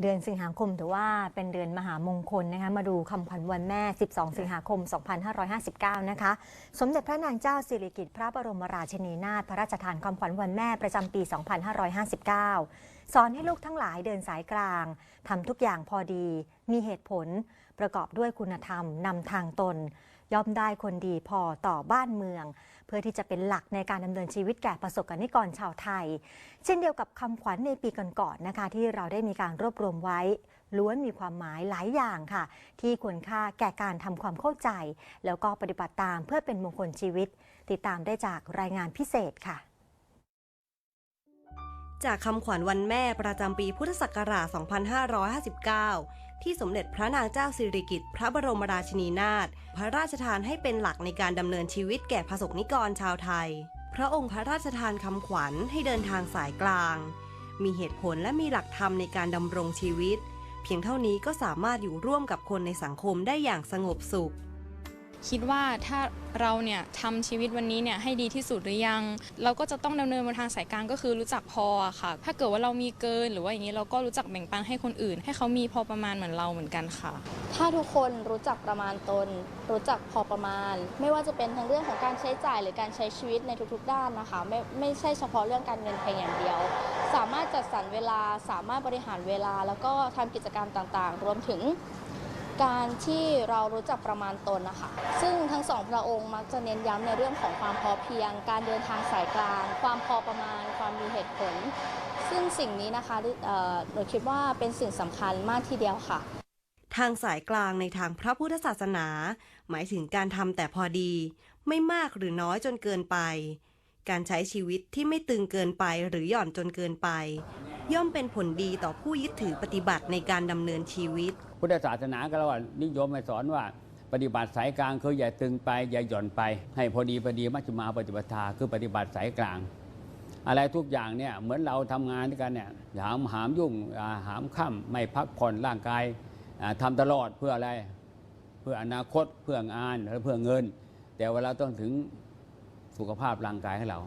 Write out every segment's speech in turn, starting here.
เดือนสิงหาคมถือว่าเป็นเดือนมหามงคลนะคะมาดูคำขวัญวันแม่ 12 สิงหาคม 2559 นะคะ สมเด็จพระนางเจ้าสิริกิติ์พระบรมราชินีนาถพระราชทานคำขวัญวันแม่ประจำปี 2559 สอนให้ลูกทั้งหลายเดินสายกลางทำทุกอย่างพอดี มีเหตุผล ประกอบด้วยคุณธรรมนำทางตน ย่อมได้คนดีพอต่อบ้านเมือง เพื่อที่จะเป็นหลักในการดำเนินชีวิตแก่ประสบกนิกรชาวไทย เช่นเดียวกับคำขวัญในปีก่อนๆนะคะ ที่เราได้มีการรวบรวมไว้ ล้วนมีความหมายหลายอย่างค่ะ ที่ควรค่าแก่การทำความเข้าใจ แล้วก็ปฏิบัติตามเพื่อเป็นมงคลชีวิต ติดตามได้จากรายงานพิเศษค่ะ จากคำขวัญวันแม่ประจำปีพุทธศักราช 2559 ที่สมเด็จพระนางเจ้าสิริกิติ์พระบรมราชินีนาถพระราชทานให้เป็นหลักในการดำเนินชีวิตแก่ประสบนิกรชาวไทย พระองค์พระราชทานคำขวัญให้เดินทางสายกลาง มีเหตุผลและมีหลักธรรมในการดำรงชีวิต เพียงเท่านี้ก็สามารถอยู่ร่วมกับคนในสังคมได้อย่างสงบสุข คิดว่าถ้าเราเนี่ยทำชีวิตวันนี้เนี่ยให้ดีที่สุดหรือยัง เราก็จะต้องดำเนินบนทางสายกลางก็คือรู้จักพอค่ะ ถ้าเกิดว่าเรามีเกินหรือว่าอย่างนี้เราก็รู้จักแบ่งปันให้คนอื่น ให้เขามีพอประมาณเหมือนเราเหมือนกันค่ะ ถ้าทุกคนรู้จักประมาณตน รู้จักพอประมาณ ไม่ว่าจะเป็นทั้งเรื่องของการใช้จ่ายหรือการใช้ชีวิตในทุกๆ ด้านนะคะ ไม่ไม่ใช่เฉพาะเรื่องการเงินเพียงอย่างเดียว สามารถจัดสรรเวลาสามารถบริหารเวลา แล้วก็ทำกิจกรรมต่างๆ รวมถึง การที่เรารู้จักประมาณตนนะคะ ซึ่งทั้งสองพระองค์มักจะเน้นย้ำในเรื่องของความพอเพียง การเดินทางสายกลาง ความพอประมาณ ความมีเหตุผล ซึ่งสิ่งนี้นะคะหนูคิดว่าเป็นสิ่งสำคัญมากทีเดียวค่ะ ทางสายกลางในทางพระพุทธศาสนา หมายถึงการทำแต่พอดี ไม่มากหรือน้อยจนเกินไป การใช้ชีวิตที่ไม่ตึงเกินไปหรือหย่อนจนเกินไป ย่อมเป็นผลดีต่อผู้ยึดถือปฏิบัติในการดำเนินชีวิต พุทธศาสนาก็เราว่านิยมให้สอนว่าปฏิบัติสายกลางคืออย่าตึงไปอย่าหย่อนไป ให้พอดีพอดีมัชฌิมาปฏิปทาคือปฏิบัติสายกลาง อะไรทุกอย่างเนี่ยเหมือนเราทำงานด้วยกันเนี่ยหามหามยุ่งหามค่ำไม่พักผ่อนร่างกายอ่าทำตลอดเพื่ออะไรเพื่ออนาคตเพื่องานและเพื่อเงิน แต่เวลาต้องถึงสุขภาพร่างกายให้เรา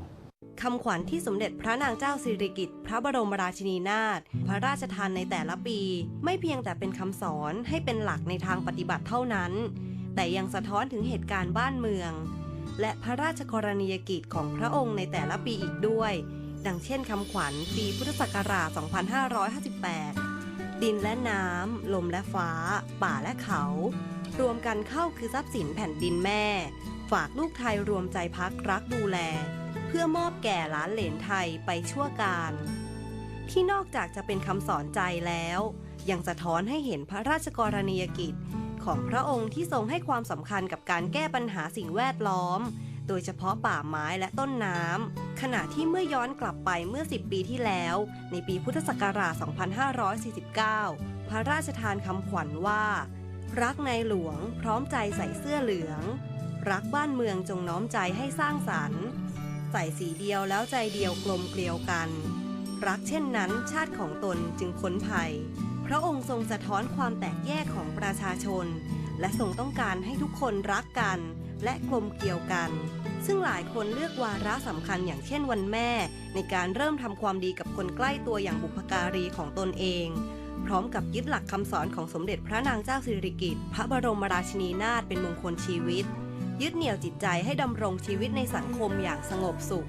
คำขวัญที่สมเด็จพระนางเจ้าสิริกิติ์พระบรมราชินีนาถพระราชทานในแต่ละปี ไม่เพียงแต่เป็นคำสอนให้เป็นหลักในทางปฏิบัติเท่านั้น แต่ยังสะท้อนถึงเหตุการณ์บ้านเมือง และพระราชกรณียกิจของพระองค์ในแต่ละปีอีกด้วย ดังเช่นคำขวัญปีพุทธศักราช 2558 ดินและน้ำลมและฟ้า ป่าและเขา รวมกันเข้าคือทรัพย์สินแผ่นดินแม่ ฝากลูกไทยรวมใจพักรักดูแล พื่อมอบแก่หลานเหลนไทยไปชั่วการ ที่นอกจากจะเป็นคำสอนใจแล้ว ยังสะท้อนให้เห็นพระราชกรณียกิจ ของพระองค์ที่ทรงให้ความสำคัญกับการแก้ปัญหาสิ่งแวดล้อม โดยเฉพาะป่าไม้และต้นน้ำขณะที่เมื่อย้อนกลับไปเมื่อ 10 ปีที่แล้ว ในปีพุทธศักราช 2549 พระราชทานคำขวัญว่า รักในหลวงพร้อมใจใส่เสื้อเหลือง รักบ้านเมืองจงน้อมใจให้สร้างสรรค์ ใส่สีเดียวแล้วใจเดียวกลมเกลียวกัน รักเช่นนั้นชาติของตนจึงพ้นภัย พระองค์ทรงสะท้อนความแตกแยกของประชาชน และทรงต้องการให้ทุกคนรักกัน และกลมเกลียวกัน ซึ่งหลายคนเลือกวาระสำคัญอย่างเช่นวันแม่ ในการเริ่มทำความดีกับคนใกล้ตัวอย่างบุพการีของตนเองพร้อมกับยึดหลักคำสอนของสมเด็จพระนางเจ้าสิริกิติ์พระบรมราชินีนาถเป็นมงคลชีวิต ยึดเหนี่ยวจิตใจให้ดำรงชีวิตในสังคมอย่างสงบสุข